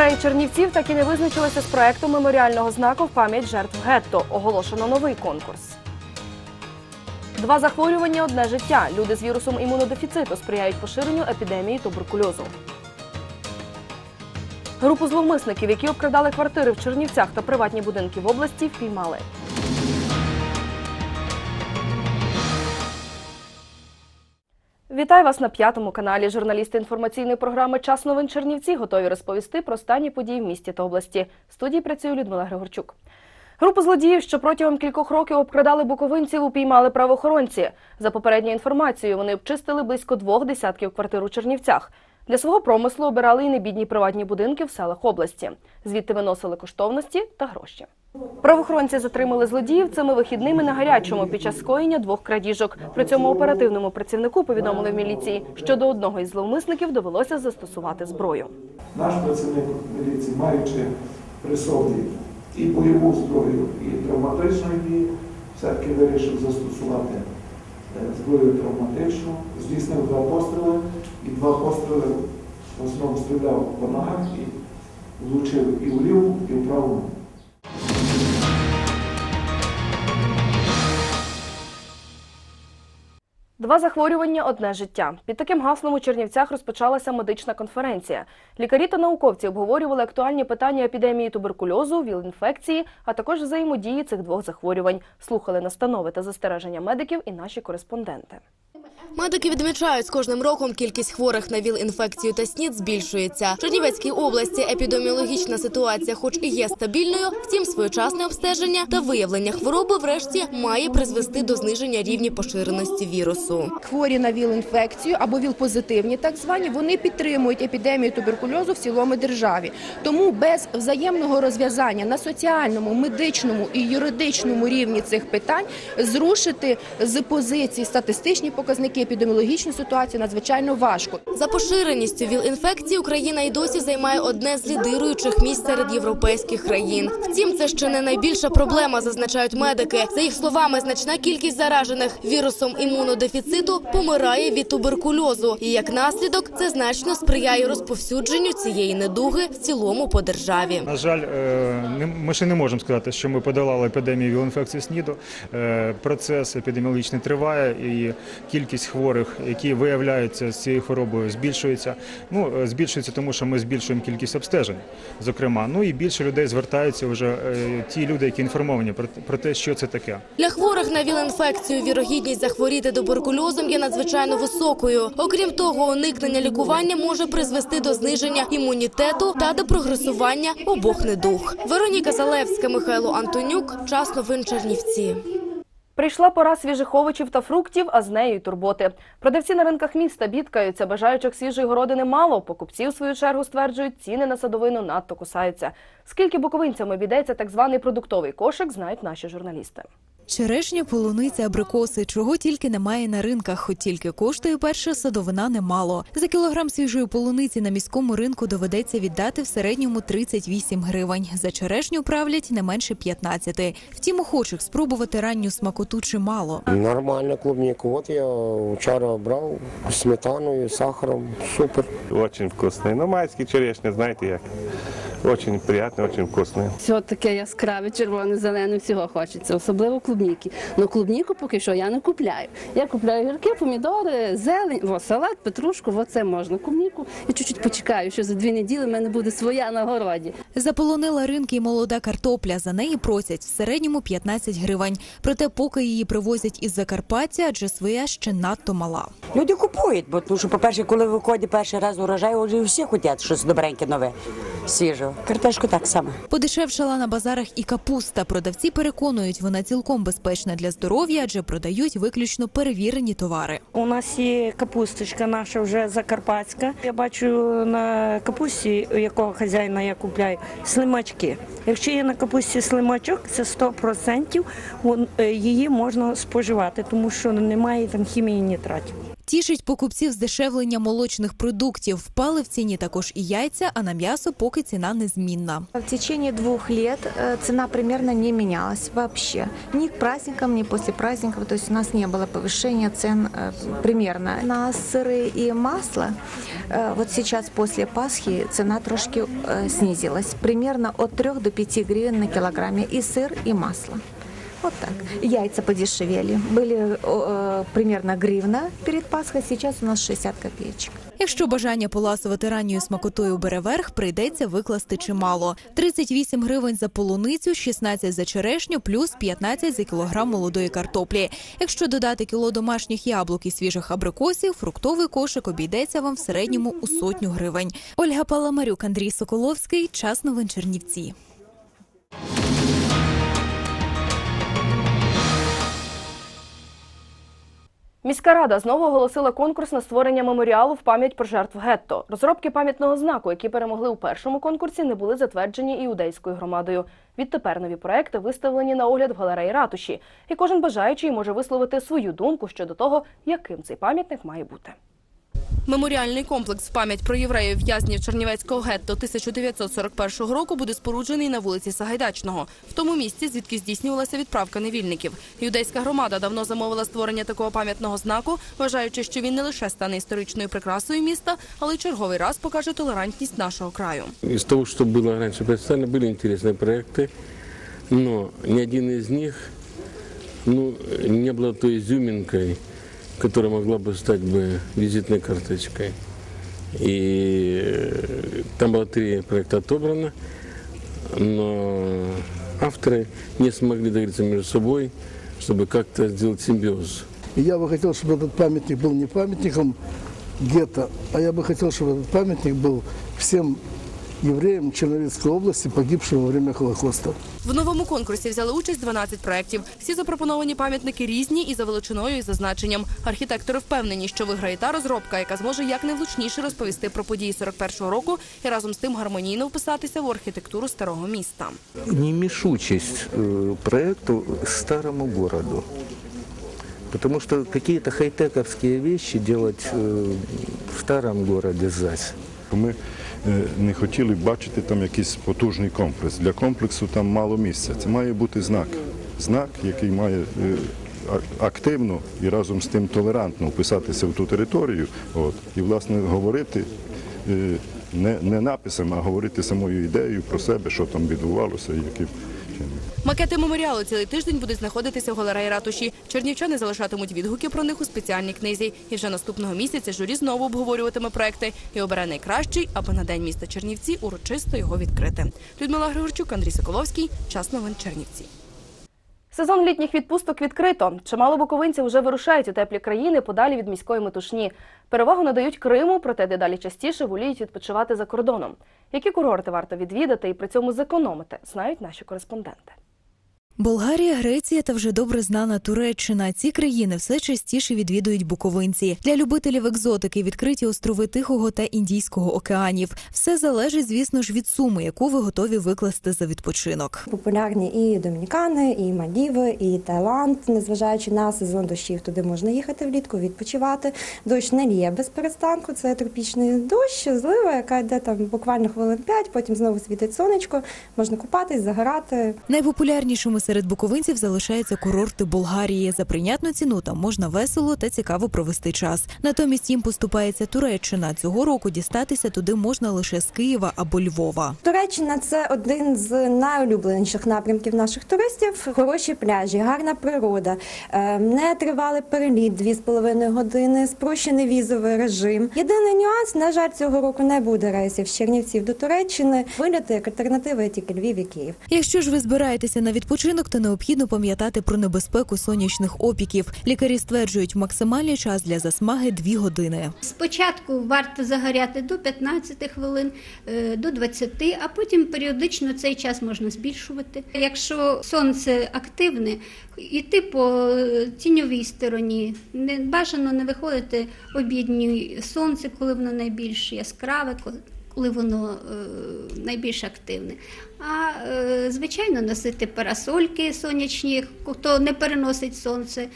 Євреї Чернівців так і не визначилися з проектом меморіального знаку пам'ять жертв гетто. Оголошено новий конкурс. Два захворювання одне життя. Люди з вірусом імунодефіциту сприяють поширенню епідемії туберкульозу. Групу зловмисників, які обкрадали квартири в Чернівцях та приватні будинки в області, впіймали. Вітаю вас на п'ятому каналі. Журналісти інформаційної програми Час новин Чернівці готові розповісти про останні події в місті та області. В студії працює Людмила Григорчук. Групу злодіїв, що протягом кількох років обкрадали буковинців, упіймали правоохоронці. За попередньою інформацією, вони обчистили близько двох десятків квартир у Чернівцях. Для свого промислу обирали і небідні приватні будинки в селах області. Звідти виносили коштовності та гроші. Правоохоронці затримали злодіїв цими вихідними на гарячому під час скоєння двох крадіжок. При цьому оперативному працівнику повідомили в міліції, що до одного із зловмисників довелося застосувати зброю. Наш працівник міліції, маючи при собі і бойову зброю, і травматичну дії, все-таки вирішив застосувати зброю травматичну, здійснив два постріли, і два постріли в основному стріляв по ногах і влучив і в ліву, і в праву Два захворювання одне життя. Під таким гаслом у Чернівцях розпочалася медична конференція. Лікарі та науковці обговорювали актуальні питання епідемії туберкульозу, віл-інфекції, а також взаємодії цих двох захворювань. Слухали настанови та застереження медиків і наші кореспонденти. Медики відмічають, з кожним роком кількість хворих на ВІЛ-інфекцію та СНІД збільшується. В Чернівецькій області епідеміологічна ситуація, хоч і є стабільною, втім своєчасне обстеження та виявлення хвороби, врешті, має призвести до зниження рівня поширеності вірусу. хворі на ВІЛ-інфекцію або ВІЛ-позитивні, так звані, вони підтримують епідемію туберкульозу в цілому державі. Тому без взаємного розв'язання на соціальному, медичному і юридичному рівні цих питань зрушити з позиції статистичні показники епідеміологічної ситуації надзвичайно важко. За поширеністю ВІЛ-інфекції Україна й досі займає одне з лідируючих місць серед європейських країн. Втім, це ще не найбільша проблема, зазначають медики. За їх словами, значна кількість заражених вірусом імунодефіциту помирає від туберкульозу, і як наслідок це значно сприяє розповсюдженню цієї недуги в цілому по державі. На жаль, е, ми ще не можемо сказати, що ми подолали епідемію віл-інфекції СНІДу. Е, Процес епідеміологічний триває, і кількість хворих, які виявляються з цією хворобою, збільшується. Ну, е, збільшується, тому що ми збільшуємо кількість обстежень, зокрема. Ну і більше людей звертаються вже е, ті люди, які інформовані про те, що це таке. Для хворих на ВІЛ-інфекцію вірогідність захворіти туберкульозом є надзвичайно високою. Окрім того, уникнення лікування може призвести до зниження імунітету та до прогресування обох недуг. Вероніка Залевська, Михайло Антонюк. Час новин Чернівці. Прийшла пора свіжих овочів та фруктів, а з нею й турботи. Продавці на ринках міста бідкаються, бажаючих свіжої городини мало. Покупці, в свою чергу, стверджують, ціни на садовину надто кусаються. Скільки буковинцям обійдеться так званий продуктовий кошик, знають наші журналісти. Черешня, полуниця, абрикоси, чого тільки немає на ринках, хоч тільки коштує перша садовина немало. За кілограм свіжої полуниці на міському ринку доведеться віддати в середньому 38 гривень. За черешню правлять не менше 15. Втім, охочих спробувати ранню смакоту чимало. Нормально клубнику. Вот я вчора брав з сметаною, сахаром. Супер. Очень вкусный. Ну, майські черешня, знаєте як. Очень приятный, очень вкусный. Все таке яскраве, червоне, зелене, всього хочеться, особливо клубніки. Ну клубніку поки що я не купляю. Я купляю гірки, помідори, зелень, о, салат, петрушку, оце можна. Клубніку і чуть-чуть почекаю, що за дві неділі в мене буде своя на городі. Заполонила ринки й молода картопля. За неї просять в середньому 15 гривень. Проте, поки її привозять із Закарпаття, адже своя ще надто мала. Люди купують, бо тому що, по-перше, коли виходить перший раз урожай, вже всі хочуть щось добреньке нове, свіже. Картошку так само. Подешевшала на базарах і капуста. Продавці переконують, вона цілком безпечна для здоров'я, адже продають виключно перевірені товари. У нас є капусточка наша вже закарпатська. Я бачу на капусті, у якого хазяїна я купляю, слимачки. Якщо є на капусті слимачок, це 100% е, її можна споживати, тому що немає там хімії нітратів. Тішить покупців здешевлення молочних продуктів. Впали в ціні також і яйця, а на м'ясо поки ціна незмінна. В течение двух лет э, цена примерно не менялась вообще. Ни к праздникам, ни после праздников. То есть у нас не было повышения цен э, примерно. На сыры и масло э, вот сейчас после Пасхи цена трошки э, снизилась. Примерно от 3 до 5 гривен на килограмме и сыр, и масло. Вот так. Яйца подешевели. Были э, гривна перед Пасхой, сейчас у нас 60 копеечек. Якщо бажання поласувати ранньою смакотою бере верх, прийдеться викласти чимало. 38 гривень за полуницю, 16 за черешню, плюс 15 за кілограм молодої картоплі. Якщо додати кіло домашніх яблук і свіжих абрикосів, фруктовий кошик обійдеться вам в середньому у сотню гривень. Ольга Паламарюк, Андрій Соколовський. Час новин Чернівці. Міська рада знову оголосила конкурс на створення меморіалу в пам'ять про жертв гетто. Розробки пам'ятного знаку, які перемогли у першому конкурсі, не були затверджені іудейською громадою. Відтепер нові проекти виставлені на огляд в галереї ратуші, і кожен бажаючий може висловити свою думку щодо того, яким цей пам'ятник має бути. Меморіальний комплекс в пам'ять про євреїв в'язнів Чернівецького гетто 1941 року буде споруджений на вулиці Сагайдачного, в тому місці, звідки здійснювалася відправка невільників. Юдейська громада давно замовила створення такого пам'ятного знаку, вважаючи, що він не лише стане історичною прикрасою міста, але й черговий раз покаже толерантність нашого краю. Из того, что было раньше представлено, были интересные проекты, но ни один из них ну, не был той изюминкой, которая могла бы стать бы визитной карточкой. И э, там было три проекта отобрано, но авторы не смогли договориться между собой, чтобы как-то сделать симбиоз. И я бы хотел, чтобы этот памятник был не памятником гетто, а я бы хотел, чтобы этот памятник был всем евреям Черновицкой области, погибшим во время Холокоста. В новому конкурсі взяли участь 12 проєктів. Всі запропоновані пам'ятники різні і за величиною, і за значенням. Архітектори впевнені, що виграє та розробка, яка зможе якнайвлучніше розповісти про події 41-го року і разом з тим гармонійно вписатися в архітектуру старого міста. немешучесть э, проекту старому городу. Потому что какие-то хай-тековские вещи делать э, в старом городе зась. Ми е, не хотіли бачити там якийсь потужний комплекс. Для комплексу там мало місця. Це має бути знак. Знак, який має е, активно і разом з тим толерантно вписатися в ту територію. От, і, власне, говорити е, не, не написами, а говорити самою ідеєю про себе, що там відбувалося і яким. Макети меморіалу цілий тиждень будуть знаходитися в галереї ратуші. Чернівчани залишатимуть відгуки про них у спеціальній книзі. І вже наступного місяця журі знову обговорюватиме проекти і обере найкращий, аби на день міста Чернівці урочисто його відкрити. Людмила Григорчук, Андрій Соколовський. Час новин Чернівці. Сезон літніх відпусток відкрито. Чимало буковинців вже вирушають у теплі країни подалі від міської метушні. Перевагу надають Криму, проте дедалі частіше воліють відпочивати за кордоном. Які курорти варто відвідати і при цьому зекономити, знають наші кореспонденти. Болгарія, Греція та вже добре знана Туреччина. Ці країни все частіше відвідують буковинці. Для любителів екзотики відкриті острови Тихого та Індійського океанів. Все залежить, звісно ж, від суми, яку ви готові викласти за відпочинок. Популярні і Домінікани, і Мальдіви, і Таїланд. Незважаючи на сезон дощів, туди можна їхати влітку, відпочивати. Дощ не ліє без перестанку. Це тропічний дощ, злива, яка йде там буквально хвилин 5, потім знову світить сонечко. Можна купатись, загорати. Найпопулярнішими серед буковинців залишаються курорти Болгарії. За прийнятну ціну там можна весело та цікаво провести час. Натомість їм поступається Туреччина. Цього року дістатися туди можна лише з Києва або Львова. Туреччина це один з найулюбленіших напрямків наших туристів. Хороші пляжі, гарна природа, е, не тривалий переліт 2,5 години, спрощений візовий режим. Єдиний нюанс, на жаль, цього року не буде рейсів з Чернівців до Туреччини. Виліти як альтернатива є тільки Львів і Київ. Якщо ж ви збираєтеся на відпочинок, то необхідно пам'ятати про небезпеку сонячних опіків. Лікарі стверджують, максимальний час для засмаги 2 години. Спочатку варто загоряти до 15 хвилин, е, до 20, а потім періодично цей час можна збільшувати. Якщо сонце активне, йти по е, тіньовій стороні. Не бажано не виходити обідню сонце, коли воно найбільш яскраве, коли- воно е, найбільш активне. А е, звичайно носити парасольки сонячні, хто не переносить сонце.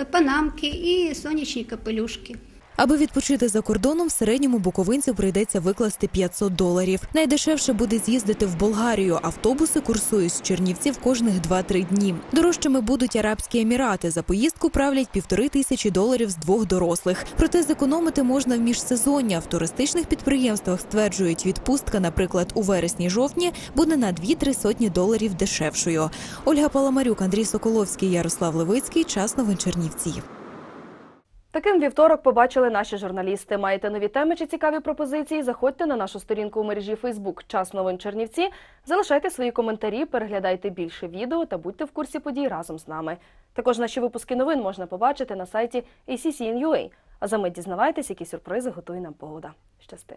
е, панамки і сонячні капелюшки. Аби відпочити за кордоном, в середньому буковинцю прийдеться викласти 500 доларів. Найдешевше буде з'їздити в Болгарію. Автобуси курсують з Чернівців кожних 2-3 дні. Дорожчими будуть Арабські Емірати. За поїздку правлять півтори тисячі доларів з двох дорослих. Проте зекономити можна в міжсезоння. В туристичних підприємствах стверджують, відпустка, наприклад, у вересні-жовтні, буде на 2-3 сотні доларів дешевшою. Ольга Паламарюк, Андрій Соколовський, Ярослав Левицький. Час новин Чернівці. Таким вівторок побачили наші журналісти. Маєте нові теми чи цікаві пропозиції? Заходьте на нашу сторінку у мережі Фейсбук Час новин Чернівці. Залишайте свої коментарі, переглядайте більше відео та будьте в курсі подій разом з нами. Також наші випуски новин можна побачити на сайті ACCN.ua. А за мить дізнавайтесь, які сюрпризи готує нам погода. Щасти!